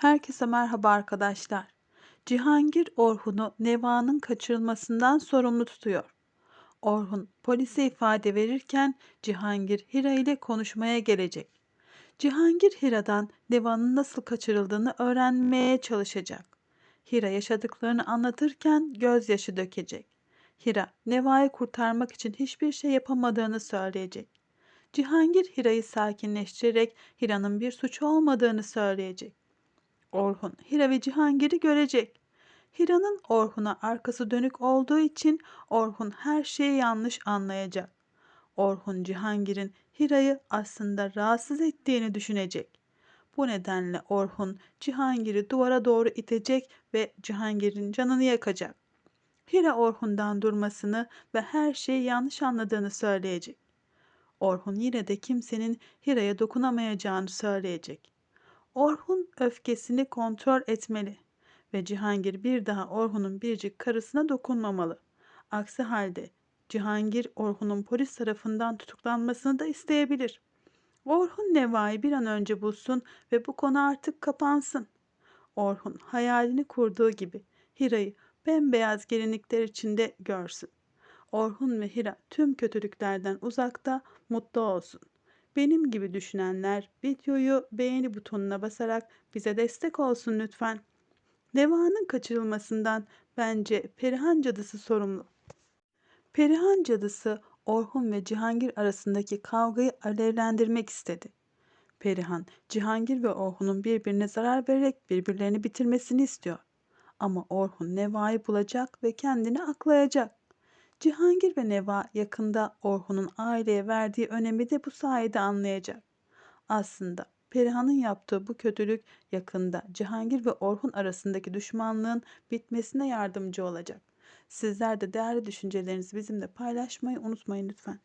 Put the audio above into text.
Herkese merhaba arkadaşlar. Cihangir Orhun'u Neva'nın kaçırılmasından sorumlu tutuyor. Orhun polise ifade verirken Cihangir Hira ile konuşmaya gelecek. Cihangir Hira'dan Neva'nın nasıl kaçırıldığını öğrenmeye çalışacak. Hira yaşadıklarını anlatırken gözyaşı dökecek. Hira Neva'yı kurtarmak için hiçbir şey yapamadığını söyleyecek. Cihangir Hira'yı sakinleştirerek Hira'nın bir suçu olmadığını söyleyecek. Orhun Hira ve Cihangir'i görecek. Hira'nın Orhun'a arkası dönük olduğu için Orhun her şeyi yanlış anlayacak. Orhun Cihangir'in Hira'yı aslında rahatsız ettiğini düşünecek. Bu nedenle Orhun Cihangir'i duvara doğru itecek ve Cihangir'in canını yakacak. Hira Orhun'dan durmasını ve her şeyi yanlış anladığını söyleyecek. Orhun yine de kimsenin Hira'ya dokunamayacağını söyleyecek. Orhun öfkesini kontrol etmeli ve Cihangir bir daha Orhun'un biricik karısına dokunmamalı. Aksi halde Cihangir Orhun'un polis tarafından tutuklanmasını da isteyebilir. Orhun Neva'yı bir an önce bulsun ve bu konu artık kapansın. Orhun hayalini kurduğu gibi Hira'yı bembeyaz gelinlikler içinde görsün. Orhun ve Hira tüm kötülüklerden uzakta mutlu olsun. Benim gibi düşünenler videoyu beğeni butonuna basarak bize destek olsun lütfen. Neva'nın kaçırılmasından bence Perihan cadısı sorumlu. Perihan cadısı Orhun ve Cihangir arasındaki kavgayı alevlendirmek istedi. Perihan, Cihangir ve Orhun'un birbirine zarar vererek birbirlerini bitirmesini istiyor. Ama Orhun Neva'yı bulacak ve kendini aklayacak. Cihangir ve Neva yakında Orhun'un aileye verdiği önemi de bu sayede anlayacak. Aslında Perihan'ın yaptığı bu kötülük yakında Cihangir ve Orhun arasındaki düşmanlığın bitmesine yardımcı olacak. Sizler de değerli düşüncelerinizi bizimle paylaşmayı unutmayın lütfen.